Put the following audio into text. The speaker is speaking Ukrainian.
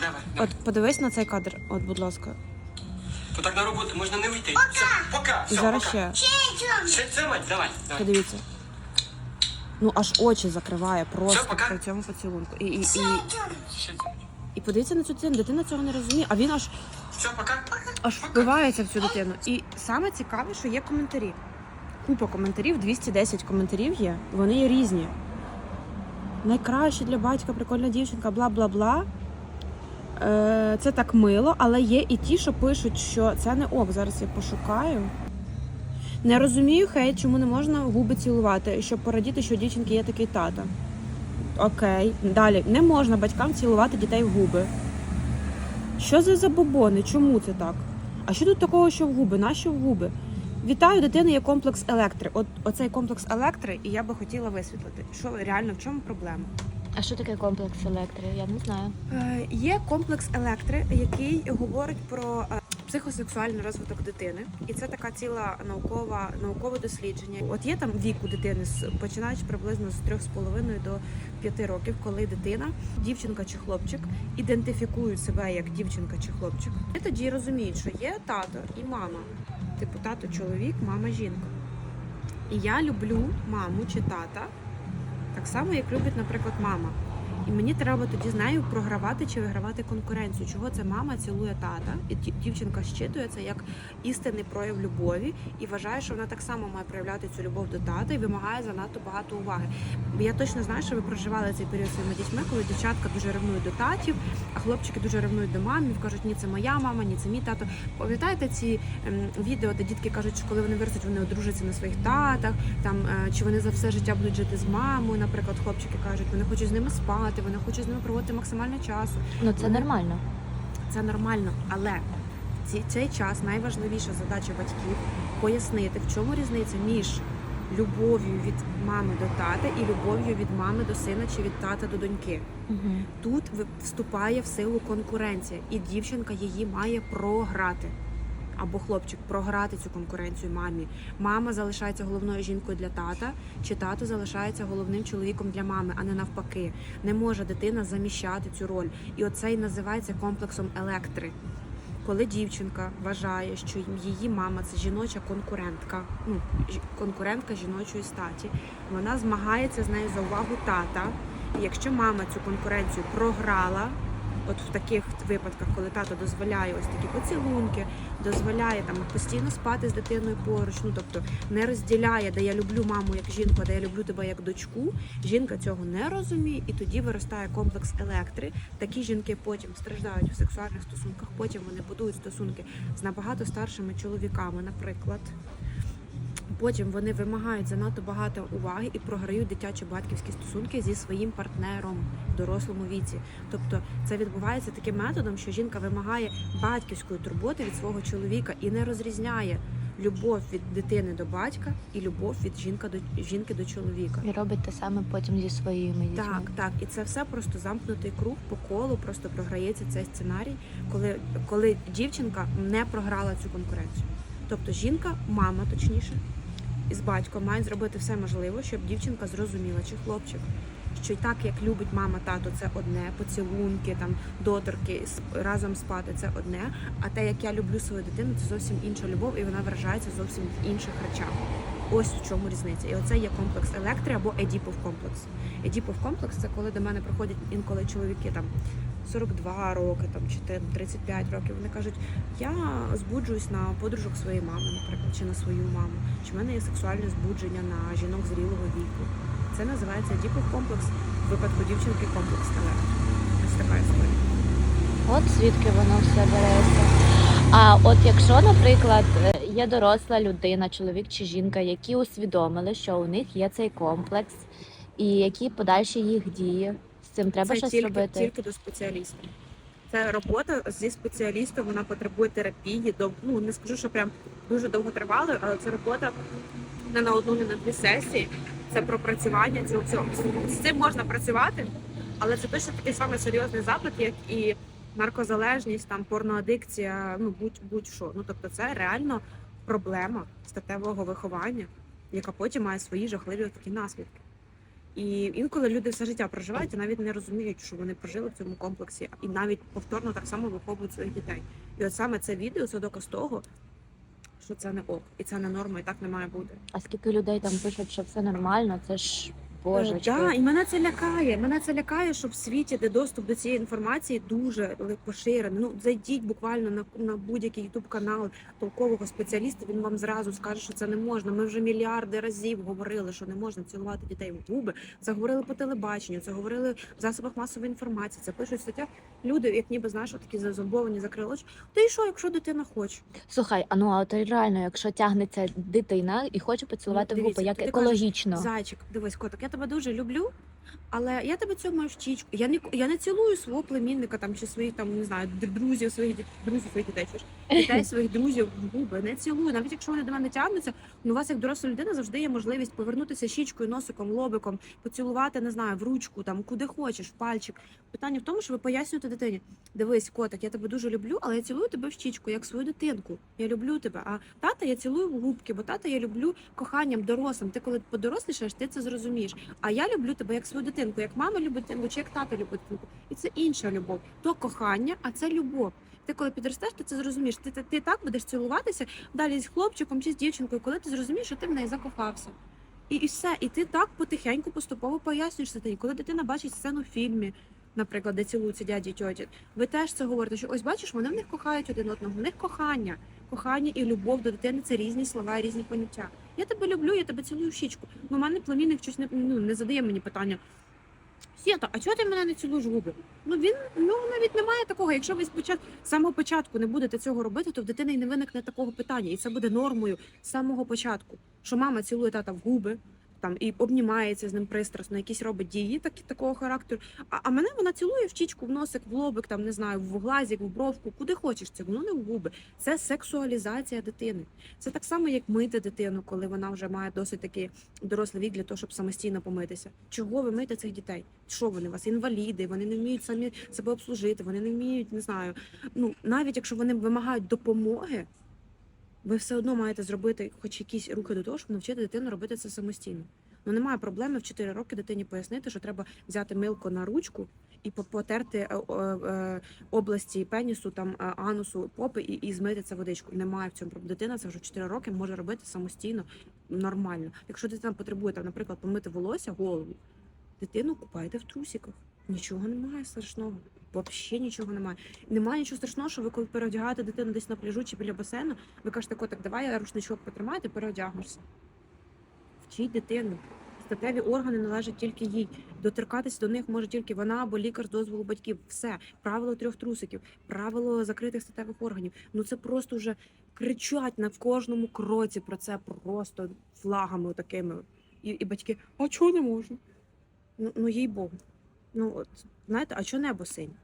Давай. От подивись на цей кадр, от, будь ласка. То так на роботу можна не вийти. Все, пока. І Все, зараз пока. ще. Ще це мать, давай. давай. Подивіться. Ну аж очі закриває просто Все, пока. при цьому поцілунку. І, і, і, Ще це. і подивіться на цю дитину. Дитина цього не розуміє, а він аж Все, пока. аж впивається в цю дитину. І саме цікаве, що є коментарі. Купа коментарів, 210 коментарів є. Вони є різні. Найкраще для батька, прикольна дівчинка, бла бла бла. Е, це так мило, але є і ті, що пишуть, що це не ок. Зараз я пошукаю. Не розумію хейт, чому не можна губи цілувати, щоб порадіти, що у дівчинки є такий тато. Окей. Далі. Не можна батькам цілувати дітей в губи. Що за забобони? Чому це так? А що тут такого, що в губи? Нащо в губи? Вітаю, дитини є комплекс електри. От оцей комплекс електри, і я би хотіла висвітлити, що реально в чому проблема. А що таке комплекс електри? Я не знаю. Е, Є комплекс електри, який говорить про е, психосексуальний розвиток дитини, і це така ціла наукова наукове дослідження. От є там вік у дитини починаючи приблизно з 3,5 до 5 років, коли дитина, дівчинка чи хлопчик, ідентифікують себе як дівчинка чи хлопчик. І тоді розуміють, що є тато і мама. Типу тато чоловік, мама жінка. І я люблю маму чи тата так само, як любить, наприклад, мама. І мені треба тоді з нею програвати чи вигравати конкуренцію. Чого це мама цілує тата, і ді- дівчинка щитує це як істинний прояв любові і вважає, що вона так само має проявляти цю любов до тата і вимагає занадто багато уваги. Я точно знаю, що ви проживали цей період своїми дітьми, коли дівчатка дуже ревнують до татів, а хлопчики дуже ревнують до мамів, кажуть, ні, це моя мама, ні, це мій тато. Пам'ятаєте ці ем, відео, де дітки кажуть, що коли вони виростуть, вони одружаться на своїх татах, там е, чи вони за все життя будуть жити з мамою, наприклад, хлопчики кажуть, вони хочуть з ними спати, вони хочуть з ними проводити максимально часу. Ну це нормально. Це нормально, але в ці- цей час найважливіша задача батьків пояснити, в чому різниця між любов'ю від мами до тата і любов'ю від мами до сина чи від тата до доньки. Угу. Тут вступає в силу конкуренція, і дівчинка її має програти. Або хлопчик програти цю конкуренцію мамі. Мама залишається головною жінкою для тата, чи тато залишається головним чоловіком для мами, а не навпаки. Не може дитина заміщати цю роль. І оце і називається комплексом електри. Коли дівчинка вважає, що її мама це жіноча конкурентка, ну конкурентка жіночої статі, вона змагається з нею за увагу тата. І якщо мама цю конкуренцію програла, от в таких випадках, коли тато дозволяє ось такі поцілунки, дозволяє там постійно спати з дитиною поруч, ну тобто не розділяє, де я люблю маму як жінку, де я люблю тебе як дочку. Жінка цього не розуміє, і тоді виростає комплекс електри. Такі жінки потім страждають в сексуальних стосунках. Потім вони будують стосунки з набагато старшими чоловіками, наприклад. Потім вони вимагають занадто багато уваги і програють дитячі батьківські стосунки зі своїм партнером в дорослому віці. Тобто це відбувається таким методом, що жінка вимагає батьківської турботи від свого чоловіка і не розрізняє любов від дитини до батька і любов від жінка до жінки до чоловіка. І робить те саме потім зі своїми дітьми. Так, так, і це все просто замкнутий круг по колу, просто програється цей сценарій, коли, коли дівчинка не програла цю конкуренцію. Тобто жінка, мама точніше, із батьком мають зробити все можливе, щоб дівчинка зрозуміла, чи хлопчик, що й так як любить мама, тато, це одне, поцілунки, там доторки, разом спати це одне. А те, як я люблю свою дитину, це зовсім інша любов, і вона виражається зовсім в інших речах. Ось в чому різниця. І оце є комплекс електри або едіпов комплекс. Едіпов комплекс це коли до мене приходять інколи чоловіки там 42 роки там, чи те- 35 років. Вони кажуть, я збуджуюсь на подружок своєї мами, наприклад, чи на свою маму. Чи в мене є сексуальне збудження на жінок зрілого віку. Це називається едіпов комплекс. В випадку дівчинки комплекс електри. Ось така історія. От звідки воно все береться. А от якщо, наприклад, е, є доросла людина, чоловік чи жінка, які усвідомили, що у них є цей комплекс, і які подальші їх дії, цим треба це щось тільки, робити. тільки до спеціаліста. Це робота зі спеціалістом, вона потребує терапії. Дов... Ну не скажу, що прям дуже довго тривало, але це робота не на одну, не на дві сесії. Це пропрацювання цього всього. З цим можна працювати, але це точно такий самий серйозний запит, як і наркозалежність, там порноадикція, ну будь будь-що. Ну тобто, це реально проблема статевого виховання, яка потім має свої жахливі такі наслідки. І інколи люди все життя проживають і навіть не розуміють, що вони прожили в цьому комплексі, і навіть повторно так само виховують своїх дітей. І от саме це відео це доказ того, що це не ок, і це не норма, і так не має бути. А скільки людей там пишуть, що все нормально, це ж боже. Е, да, і мене це лякає. Мене це лякає, що в світі, де доступ до цієї інформації дуже ли- поширений. Ну зайдіть буквально на, на будь-який ютуб канал толкового спеціаліста. Він вам зразу скаже, що це не можна. Ми вже мільярди разів говорили, що не можна цілувати дітей в губи. Це говорили по телебаченню, це говорили в засобах масової інформації. Це пишуть в статтях. Люди, як ніби знаєш, такі зазомбовані, закрили очі. То і що, якщо дитина хоче? Слухай, а ну а от реально, якщо тягнеться дитина і хоче поцілувати Ну, в губи, як ти кажеш, екологічно. Зайчик, дивись, котик, я тебе дуже люблю, але я тебе цьому в щічку. Я не я не цілую свого племінника там чи своїх там не знаю друзів, своїх друзів своїх дітей, чи ж дітей своїх друзів в губи. Не цілую. Навіть якщо вони до мене тягнуться, ну у вас як доросла людина завжди є можливість повернутися щічкою, носиком, лобиком, поцілувати, не знаю, в ручку, там куди хочеш, в пальчик. Питання в тому, що ви пояснюєте дитині. Дивись, котик, я тебе дуже люблю, але я цілую тебе в щічку, як свою дитинку. Я люблю тебе. А тата я цілую в губки, бо тата я люблю коханням дорослим. Ти коли подорослішаєш, ти це зрозумієш. А я люблю тебе як свою дитинку, як мама любить дитинку, чи як тато любить дитинку. І це інша любов. То кохання, а це любов. Ти коли підростеш, ти це зрозумієш. Ти, ти, ти так будеш цілуватися далі з хлопчиком чи з дівчинкою, коли ти зрозумієш, що ти в неї закохався. І, і все. І ти так потихеньку, поступово пояснюєш дитині. Коли дитина бачить сцену в фільмі, наприклад, де цілуються дяді тьоті, ви теж це говорите, що ось бачиш, вони в них кохають один одного, в них кохання. Кохання і любов до дитини це різні слова, різні поняття. Я тебе люблю, я тебе цілую в щічку. Ну, у мене племінник щось не, ну, не задає мені питання. Сєта, а чого ти мене не цілуєш губи? Ну він ну навіть немає такого. Якщо ви спочатку з самого початку не будете цього робити, то в дитини й не виникне такого питання, і це буде нормою з самого початку. Що мама цілує тата в губи, там і обнімається з ним пристрасно, якісь робить дії такі такого характеру. А, а мене вона цілує в чічку, в носик, в лобик, там не знаю, в глазик, в бровку, куди хочеш це, воно не в губи. Це сексуалізація дитини. Це так само, як мити дитину, коли вона вже має досить такий дорослий вік для того, щоб самостійно помитися. Чого ви мите цих дітей? Що вони у вас інваліди? Вони не вміють самі себе обслужити, вони не вміють, не знаю. Ну навіть якщо вони вимагають допомоги, ви все одно маєте зробити хоч якісь рухи до того, щоб навчити дитину робити це самостійно. Ну немає проблеми в 4 роки дитині пояснити, що треба взяти милко на ручку і потерти е, е, області пенісу, там е, анусу, попи і, і змити це водичкою. Немає в цьому. Дитина це вже в 4 роки може робити самостійно, нормально. Якщо дитина потребує там, наприклад, помити волосся, голову, дитину купайте в трусиках. Нічого немає страшного. Взагалі нічого немає. Немає нічого страшного, що ви коли переодягаєте дитину десь на пляжу чи біля басейну, ви кажете, котик, давай я рушничок потримаю, ти переодягнешся. Вчіть дитину. Статеві органи належать тільки їй. Доторкатись до них може тільки вона або лікар з дозволу батьків. Все, правило трьох трусиків, правило закритих статевих органів. Ну це просто вже кричать на кожному кроці про це просто флагами такими. І, і батьки, а чого не можна? Ну, ну їй Богу. Ну от знаєте, а чого небо синє?